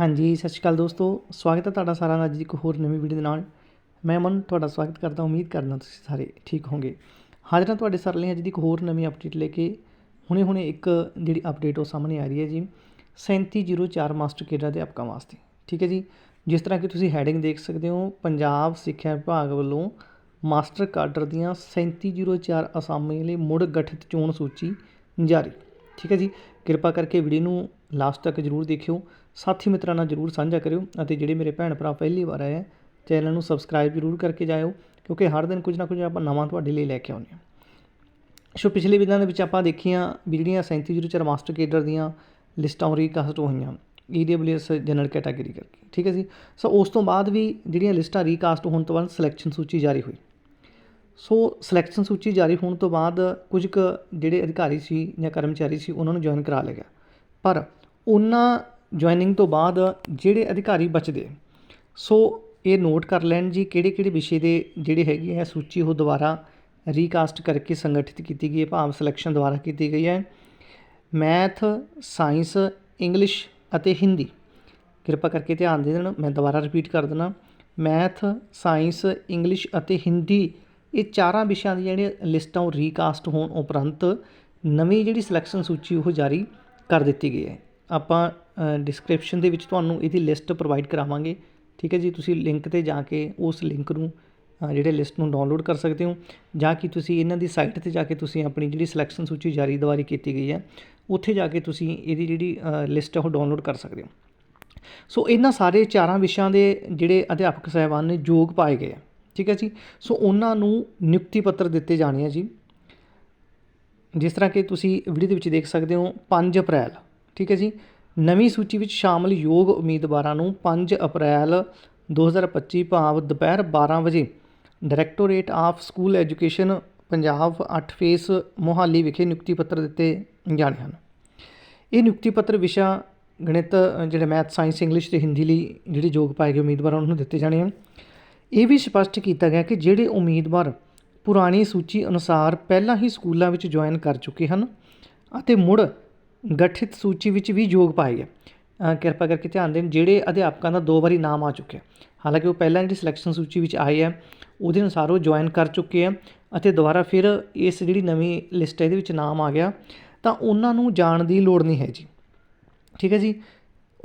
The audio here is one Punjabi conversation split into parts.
ਹਾਂਜੀ, ਸਤਿ ਸ਼੍ਰੀ ਅਕਾਲ ਦੋਸਤੋ। ਸਵਾਗਤ ਹੈ ਤੁਹਾਡਾ ਸਾਰਾ ਅੱਜ ਦੀ ਇੱਕ ਹੋਰ ਨਵੀਂ ਵੀਡੀਓ ਦੇ ਨਾਲ। ਮੈਂ ਮਨ ਤੁਹਾਡਾ ਸਵਾਗਤ ਕਰਦਾ ਉਮੀਦ ਕਰਦਾ ਤੁਸੀਂ ਸਾਰੇ ਠੀਕ ਹੋਵੋਗੇ। ਹਾਜ਼ਰ ਹਾਂ ਤੁਹਾਡੇ ਸਾਰੇ ਲਈ ਅੱਜ ਦੀ ਇੱਕ ਹੋਰ ਨਵੀਂ ਅਪਡੇਟ ਲੈ ਕੇ। ਹੁਣੇ ਹੁਣੇ ਇੱਕ ਜਿਹੜੀ ਅਪਡੇਟ ਉਹ ਸਾਹਮਣੇ ਆ ਰਹੀ ਹੈ ਜੀ। 3704 ਮਾਸਟਰ ਕੇਡਰ ਦੇ ਅਪਕਾ ਵਾਸਤੇ। ਠੀਕ ਹੈ ਜੀ? ਜਿਸ ਤਰ੍ਹਾਂ ਕਿ ਤੁਸੀਂ ਹੈਡਿੰਗ ਦੇਖ ਸਕਦੇ ਹੋ, ਪੰਜਾਬ ਸਿੱਖਿਆ ਵਿਭਾਗ ਵੱਲੋਂ ਮਾਸਟਰ ਕਾਡਰ ਦੀਆਂ 3704 ਅਸਾਮੀਆਂ ਲਈ ਮੁੜ ਗਠਿਤ ਚੋਣ ਸੂਚੀ ਜਾਰੀ। ਠੀਕ ਹੈ ਜੀ? ਕਿਰਪਾ ਕਰਕੇ ਵੀਡੀਓ ਨੂੰ ਲਾਸਟ ਤੱਕ ਜਰੂਰ ਦੇਖਿਓ। ਸਾਥੀ ਮਿੱਤਰਾਂ ਨਾਲ ਜਰੂਰ ਸਾਂਝਾ ਕਰਿਓ ਅਤੇ ਜਿਹੜੇ ਮੇਰੇ ਭੈਣ ਭਰਾ ਪਹਿਲੀ ਵਾਰ ਆਏ ਆ, ਚੈਨਲ ਨੂੰ ਸਬਸਕ੍ਰਾਈਬ ਜਰੂਰ ਕਰਕੇ ਜਾਇਓ, ਕਿਉਂਕਿ ਹਰ ਦਿਨ ਕੁਝ ਨਾ ਕੁਝ ਆਪਾਂ ਨਵਾਂ ਤੁਹਾਡੇ ਲਈ ਲੈ ਕੇ ਆਉਂਦੇ ਹਾਂ। ਸੋ ਪਿਛਲੇ ਵੀਡੀਓ ਦੇ ਵਿੱਚ ਆਪਾਂ ਦੇਖੀਆਂ ਵੀ ਜਿਹੜੀਆਂ 3704 ਮਾਸਟਰ ਕੇਡਰ ਦੀਆਂ ਲਿਸਟਾਂ ਰੀਕਾਸਟ ਹੋਈਆਂ ਈਡਬਲਯੂਐਸ ਜਨਰਲ ਕੈਟਾਗਰੀ ਕਰਕੇ, ਠੀਕ ਹੈ ਜੀ? ਸੋ ਉਸ ਤੋਂ ਬਾਅਦ ਵੀ ਜਿਹੜੀਆਂ ਲਿਸਟਾਂ ਰੀਕਾਸਟ ਹੋਣ ਤੋਂ ਬਾਅਦ ਸਿਲੈਕਸ਼ਨ ਸੂਚੀ ਜਾਰੀ ਹੋਈ। ਸੋ ਸਿਲੈਕਸ਼ਨ ਸੂਚੀ ਜਾਰੀ ਹੋਣ ਤੋਂ ਬਾਅਦ ਕੁਝ ਕੁ ਜਿਹੜੇ ਅਧਿਕਾਰੀ ਸੀ ਜਾਂ ਕਰਮਚਾਰੀ ਸੀ, ਉਹਨਾਂ ਨੂੰ ਜੁਆਇਨ ਕਰਾ ਲਿਆ ਪਰ ਉਹਨਾਂ ਜੁਆਇਨਿੰਗ ਤੋਂ ਬਾਅਦ ਜਿਹੜੇ ਅਧਿਕਾਰੀ ਬਚਦੇ, ਸੋ ਇਹ ਨੋਟ ਕਰ ਲੈਣ ਜੀ ਕਿਹੜੇ ਕਿਹੜੇ ਵਿਸ਼ੇ ਦੇ ਜਿਹੜੇ ਹੈਗੇ ਹੈ ਸੂਚੀ ਉਹ ਦੁਬਾਰਾ ਰੀਕਾਸਟ ਕਰਕੇ ਸੰਗਠਿਤ ਕੀਤੀ ਗਈ ਹੈ, ਭਾਵ ਸਿਲੈਕਸ਼ਨ ਦੁਆਰਾ ਕੀਤੀ ਗਈ ਹੈ। ਮੈਥ ਸਾਇੰਸ ਇੰਗਲਿਸ਼ ਅਤੇ ਹਿੰਦੀ ਕਿਰਪਾ ਕਰਕੇ ਧਿਆਨ ਦੇ ਦੇਣ, ਮੈਂ ਦੁਬਾਰਾ ਰਿਪੀਟ ਕਰ ਦਿੰਦਾ ਮੈਥ ਸਾਇੰਸ ਇੰਗਲਿਸ਼ ਅਤੇ ਹਿੰਦੀ ਇਹ ਚਾਰਾਂ ਵਿਸ਼ਿਆਂ ਦੀਆਂ ਜਿਹੜੀਆਂ ਲਿਸਟਾਂ ਉਹ ਰੀਕਾਸਟ ਹੋਣ ਉਪਰੰਤ ਨਵੀਂ ਜਿਹੜੀ ਸਿਲੈਕਸ਼ਨ ਸੂਚੀ ਉਹ ਜਾਰੀ ਕਰ ਦਿੱਤੀ ਗਈ ਹੈ। ਆਪਾਂ ਡਿਸਕ੍ਰਿਪਸ਼ਨ ਦੇ ਵਿੱਚ ਤੁਹਾਨੂੰ ਇਹਦੀ ਲਿਸਟ ਪ੍ਰੋਵਾਈਡ ਕਰਾਵਾਂਗੇ। ਠੀਕ ਹੈ ਜੀ? ਤੁਸੀਂ ਲਿੰਕ ਤੇ ਜਾ ਕੇ ਉਸ ਲਿੰਕ ਨੂੰ ਜਿਹੜੇ ਲਿਸਟ ਨੂੰ ਡਾਊਨਲੋਡ ਕਰ ਸਕਦੇ ਹੋ। ਜਾਂ ਕਿ ਤੁਸੀਂ ਇਹਨਾਂ ਦੀ ਸਾਈਟ ਤੇ ਜਾ ਕੇ ਤੁਸੀਂ ਆਪਣੀ ਜਿਹੜੀ ਸਿਲੈਕਸ਼ਨ ਸੂਚੀ ਜਾਰੀ ਦੁਆਰੀ ਕੀਤੀ ਗਈ ਹੈ, ਉੱਥੇ ਜਾ ਕੇ ਤੁਸੀਂ ਇਹਦੀ ਜਿਹੜੀ ਲਿਸਟ ਹੈ ਉਹ ਡਾਊਨਲੋਡ ਕਰ ਸਕਦੇ ਹੋ। ਸੋ ਇਹਨਾਂ ਸਾਰੇ ਚਾਰਾਂ ਵਿਸ਼ਿਆਂ ਦੇ ਜਿਹੜੇ ਅਧਿਆਪਕ ਸਾਹਿਬਾਨ ਨੇ ਯੋਗ ਪਾਏ ਗਏ ਆ। ਠੀਕ ਹੈ ਜੀ? ਸੋ ਉਹਨਾਂ ਨੂੰ ਨਿਯੁਕਤੀ ਪੱਤਰ ਦਿੱਤੇ ਜਾਣੇ ਆ ਜੀ। ਜਿਸ ਤਰ੍ਹਾਂ ਕਿ ਤੁਸੀਂ ਵੀਡੀਓ ਦੇ ਵਿੱਚ ਦੇਖ ਸਕਦੇ ਹੋ 5 ਅਪ੍ਰੈਲ। ਠੀਕ ਹੈ ਜੀ? ਨਵੀਂ ਸੂਚੀ ਵਿੱਚ ਸ਼ਾਮਲ ਯੋਗ ਉਮੀਦਵਾਰਾਂ ਨੂੰ 5 ਅਪ੍ਰੈਲ 2025 ਭਾਵ ਦੁਪਹਿਰ 12 ਵਜੇ directorate of school education Punjab 8 phase Mohali ਵਿਖੇ ਨਿਯੁਕਤੀ ਪੱਤਰ ਦਿੱਤੇ ਜਾਣੇ ਹਨ। ਇਹ ਨਿਯੁਕਤੀ ਪੱਤਰ ਵਿਸ਼ਾ, ਗਣਿਤ, ਜਿਹੜੇ ਮੈਥ, ਸਾਇੰਸ, ਇੰਗਲਿਸ਼ ਤੇ ਹਿੰਦੀ ਲਈ ਜਿਹੜੇ ਯੋਗ ਪਾਏ ਗਏ ਉਮੀਦਵਾਰਾਂ ਨੂੰ ਦਿੱਤੇ ਜਾਣੇ ਹਨ। ਇਹ ਵੀ ਸਪਸ਼ਟ ਕੀਤਾ ਗਿਆ ਕਿ ਜਿਹੜੇ ਉਮੀਦਵਾਰ ਪੁਰਾਣੀ ਸੂਚੀ ਅਨੁਸਾਰ ਪਹਿਲਾਂ ਹੀ ਸਕੂਲਾਂ ਵਿੱਚ ਜੁਆਇਨ ਕਰ ਚੁੱਕੇ ਹਨ ਅਤੇ ਮੁੜ ਗਠਿਤ ਸੂਚੀ ਵਿੱਚ ਵੀ ਯੋਗ ਪਾਏ ਗਏ ਕਿਰਪਾ ਕਰਕੇ ਧਿਆਨ ਦੇਣ, ਜਿਹੜੇ ਅਧਿਆਪਕਾਂ ਦਾ ਦੋ ਵਾਰੀ ਨਾਮ ਆ ਚੁੱਕਿਆ ਹਾਲਾਂਕਿ ਉਹ ਪਹਿਲਾਂ ਜਿਹੜੀ ਸਿਲੈਕਸ਼ਨ ਸੂਚੀ ਵਿੱਚ ਆਏ ਹੈ, ਉਹਦੇ ਅਨੁਸਾਰ ਉਹ ਜੁਆਇਨ ਕਰ ਚੁੱਕੇ ਆ ਅਤੇ ਦੁਬਾਰਾ ਫਿਰ ਇਸ ਜਿਹੜੀ ਨਵੀਂ ਲਿਸਟ ਹੈ, ਇਹਦੇ ਵਿੱਚ ਨਾਮ ਆ ਗਿਆ। ਤਾਂ ਉਹਨਾਂ ਨੂੰ ਜਾਣ ਦੀ ਲੋੜ ਨਹੀਂ ਹੈ ਜੀ ਠੀਕ ਹੈ ਜੀ?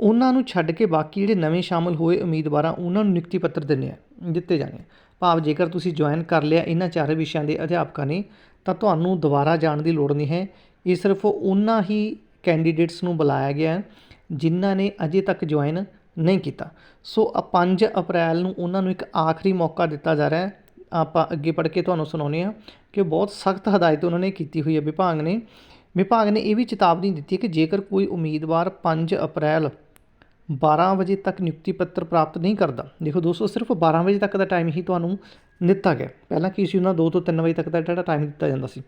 ਉਹਨਾਂ ਨੂੰ ਛੱਡ ਕੇ ਬਾਕੀ ਜਿਹੜੇ ਨਵੇਂ ਸ਼ਾਮਲ ਹੋਏ ਉਮੀਦਵਾਰਾਂ, ਉਹਨਾਂ ਨੂੰ ਨਿਯੁਕਤੀ ਪੱਤਰ ਦਿੰਨੇ ਆ ਦਿੱਤੇ ਜਾਣੇ ਭਾਵ ਜੇਕਰ ਤੁਸੀਂ ਜੁਆਇਨ ਕਰ ਲਿਆ ਇਹਨਾਂ ਚਾਰੇ ਵਿਸ਼ਿਆਂ ਦੇ ਅਧਿਆਪਕਾਂ ਨੇ, ਤਾਂ ਤੁਹਾਨੂੰ ਦੁਬਾਰਾ ਜਾਣ ਦੀ ਲੋੜ ਨਹੀਂ ਹੈ। ਇਹ ਸਿਰਫ ਉਹਨਾਂ ਹੀ ਕੈਂਡੀਡੇਟਸ ਨੂੰ ਬੁਲਾਇਆ ਗਿਆ ਜਿਨ੍ਹਾਂ ਨੇ ਅਜੇ ਤੱਕ ਜੁਆਇਨ ਨਹੀਂ ਕੀਤਾ। ਸੋ ਆ 5 ਅਪ੍ਰੈਲ ਨੂੰ ਉਹਨਾਂ ਨੂੰ ਇੱਕ ਆਖਰੀ ਮੌਕਾ ਦਿੱਤਾ ਜਾ ਰਿਹਾ ਹੈ। ਆਪਾਂ ਅੱਗੇ ਪੜ੍ਹ ਕੇ ਤੁਹਾਨੂੰ ਸੁਣਾਉਂਦੇ ਹਾਂ ਕਿ ਬਹੁਤ ਸਖਤ ਹਦਾਇਤ ਉਹਨਾਂ ਨੇ ਕੀਤੀ ਹੋਈ ਹੈ ਵਿਭਾਗ ਨੇ। ਵਿਭਾਗ ਨੇ ਇਹ ਵੀ ਚੇਤਾਵਨੀ ਦਿੱਤੀ ਹੈ ਕਿ ਜੇਕਰ ਕੋਈ ਉਮੀਦਵਾਰ 5 ਅਪ੍ਰੈਲ 12 ਵਜੇ ਤੱਕ ਨਿਯੁਕਤੀ ਪੱਤਰ ਪ੍ਰਾਪਤ ਨਹੀਂ ਕਰਦਾ, ਦੇਖੋ ਦੋਸਤੋ ਸਿਰਫ 12 ਵਜੇ ਤੱਕ ਦਾ ਟਾਈਮ ਹੀ ਤੁਹਾਨੂੰ ਦਿੱਤਾ ਗਿਆ। ਪਹਿਲਾਂ ਕੀ ਸੀ ਉਹਨਾਂ 2 ਤੋਂ 3 ਵਜੇ ਤੱਕ ਦਾ ਜਿਹੜਾ ਟਾਈਮ ਦਿੱਤਾ ਜਾਂਦਾ ਸੀ।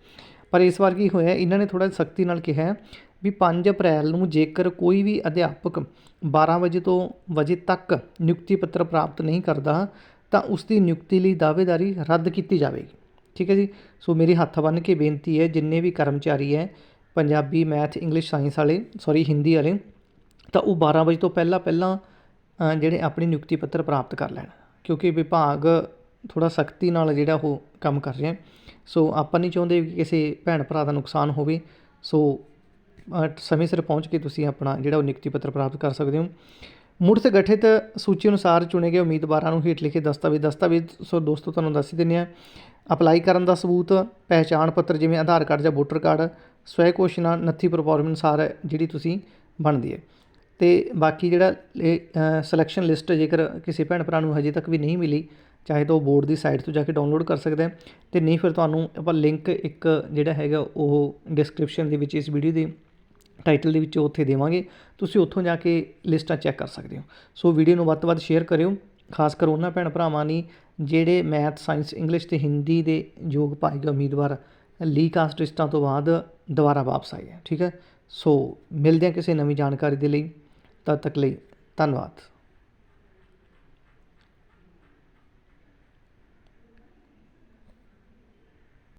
ਪਰ ਇਸ ਵਾਰ ਕੀ ਹੋਇਆ, ਇਹਨਾਂ ਨੇ ਥੋੜਾ ਸਖਤੀ ਨਾਲ ਕਿਹਾ ਵੀ ਪੰਜ ਅਪ੍ਰੈਲ ਨੂੰ ਜੇਕਰ ਕੋਈ ਵੀ ਅਧਿਆਪਕ 12 ਵਜੇ ਤੋਂ ਵਜੇ ਤੱਕ ਨਿਯੁਕਤੀ ਪੱਤਰ ਪ੍ਰਾਪਤ ਨਹੀਂ ਕਰਦਾ, ਤਾਂ ਉਸ ਦੀ ਨਿਯੁਕਤੀ ਲਈ ਦਾਅਵੇਦਾਰੀ ਰੱਦ ਕੀਤੀ ਜਾਵੇਗੀ। ਠੀਕ ਹੈ ਜੀ? ਸੋ ਮੇਰੀ ਹੱਥ ਬੰਨ੍ਹ ਕੇ ਬੇਨਤੀ ਹੈ, ਜਿੰਨੇ ਵੀ ਕਰਮਚਾਰੀ ਹੈ, ਪੰਜਾਬੀ, ਮੈਥ, ਇੰਗਲਿਸ਼, ਸਾਇੰਸ ਵਾਲੇ ਸੌਰੀ ਹਿੰਦੀ ਵਾਲੇ, ਤਾਂ ਉਹ 12 ਵਜੇ ਤੋਂ ਪਹਿਲਾਂ ਪਹਿਲਾਂ ਜਿਹੜੇ ਆਪਣੀ ਨਿਯੁਕਤੀ ਪੱਤਰ ਪ੍ਰਾਪਤ ਕਰ ਲੈਣ। ਕਿਉਂਕਿ ਵਿਭਾਗ ਥੋੜਾ ਸਖਤੀ ਨਾਲ ਜਿਹੜਾ ਉਹ ਕੰਮ ਕਰ ਰਿਹਾ ਸੋ ਆਪਾਂ ਨਹੀਂ ਚਾਹੁੰਦੇ ਕਿ ਕਿਸੇ ਭੈਣ ਭਰਾ ਦਾ ਨੁਕਸਾਨ ਹੋਵੇ। ਸੋ ਸਮੇਂ ਸਿਰ ਪਹੁੰਚ ਕੇ ਤੁਸੀਂ ਆਪਣਾ ਜਿਹੜਾ ਉਹ ਨਿਯੁਕਤੀ ਪੱਤਰ ਪ੍ਰਾਪਤ ਕਰ ਸਕਦੇ ਹੋ। ਮੁੜ ਸੇ ਗਠਿਤ ਸੂਚੀ ਅਨੁਸਾਰ ਚੁਣੇ ਗਏ ਉਮੀਦਵਾਰਾਂ ਨੂੰ ਹੇਠ ਲਿਖੇ ਦਸਤਾਵੇਜ਼ ਦਸਤਾਵੇਜ਼, ਸੋ ਦੋਸਤੋ ਤੁਹਾਨੂੰ ਦੱਸ ਹੀ ਦਿੰਦੇ ਆ ਅਪਲਾਈ ਕਰਨ ਦਾ ਸਬੂਤ, ਪਹਿਚਾਣ ਪੱਤਰ ਜਿਵੇਂ ਆਧਾਰ ਕਾਰਡ ਜਾਂ ਵੋਟਰ ਕਾਰਡ, ਸਵੈ ਘੋਸ਼ਣਾ, ਨੱਥੀ ਪਰਫਾਰਮੈਂਸ ਅਨੁਸਾਰ ਜਿਹੜੀ ਤੁਸੀਂ ਬਣਦੀ ਹੈ। ਤੇ ਬਾਕੀ ਜਿਹੜਾ ਸਿਲੈਕਸ਼ਨ ਲਿਸਟ ਜੇਕਰ ਕਿਸੇ ਭੈਣ ਭਰਾ ਨੂੰ ਹਜੇ ਤੱਕ ਵੀ ਨਹੀਂ ਮਿਲੀ, ਚਾਹੇ ਤਾਂ ਉਹ ਬੋਰਡ ਦੀ ਸਾਈਟ ਤੋਂ ਜਾ ਕੇ ਡਾਊਨਲੋਡ ਕਰ ਸਕਦਾ ਹੈ। ਤੇ ਨਹੀਂ ਫਿਰ ਤੁਹਾਨੂੰ ਆਪਾਂ ਲਿੰਕ ਇੱਕ ਜਿਹੜਾ ਹੈਗਾ ਉਹ ਡਿਸਕ੍ਰਿਪਸ਼ਨ ਦੇ ਵਿੱਚ ਇਸ ਵੀਡੀਓ ਦੇ ਟਾਈਟਲ ਦੇ ਵਿੱਚ ਉੱਥੇ ਦੇਵਾਂਗੇ। ਤੁਸੀਂ ਉੱਥੋਂ ਜਾ ਕੇ ਲਿਸਟਾਂ ਚੈੱਕ ਕਰ ਸਕਦੇ ਹੋ। ਸੋ ਵੀਡੀਓ ਨੂੰ ਵੱਧ ਤੋਂ ਵੱਧ ਸ਼ੇਅਰ ਕਰਿਓ। ਖਾਸ ਕਰ ਉਹਨਾਂ ਭੈਣ ਭਰਾਵਾਂ ਲਈ ਜਿਹੜੇ ਮੈਥ, ਸਾਇੰਸ, ਇੰਗਲਿਸ਼ ਤੇ ਹਿੰਦੀ ਦੇ ਯੋਗ ਪਾਏ ਉਮੀਦਵਾਰ ਲੀ ਕਾਸਟ ਲਿਸਟਾਂ ਤੋਂ ਬਾਅਦ ਦੁਬਾਰਾ ਵਾਪਸ ਆਏ ਹੈ। ਠੀਕ ਹੈ। ਸੋ ਮਿਲਦੇ ਹਾਂ ਕਿਸੇ ਨਵੀਂ ਜਾਣਕਾਰੀ ਦੇ ਲਈ। ਤਦ ਤੱਕ ਲਈ ਧੰਨਵਾਦ।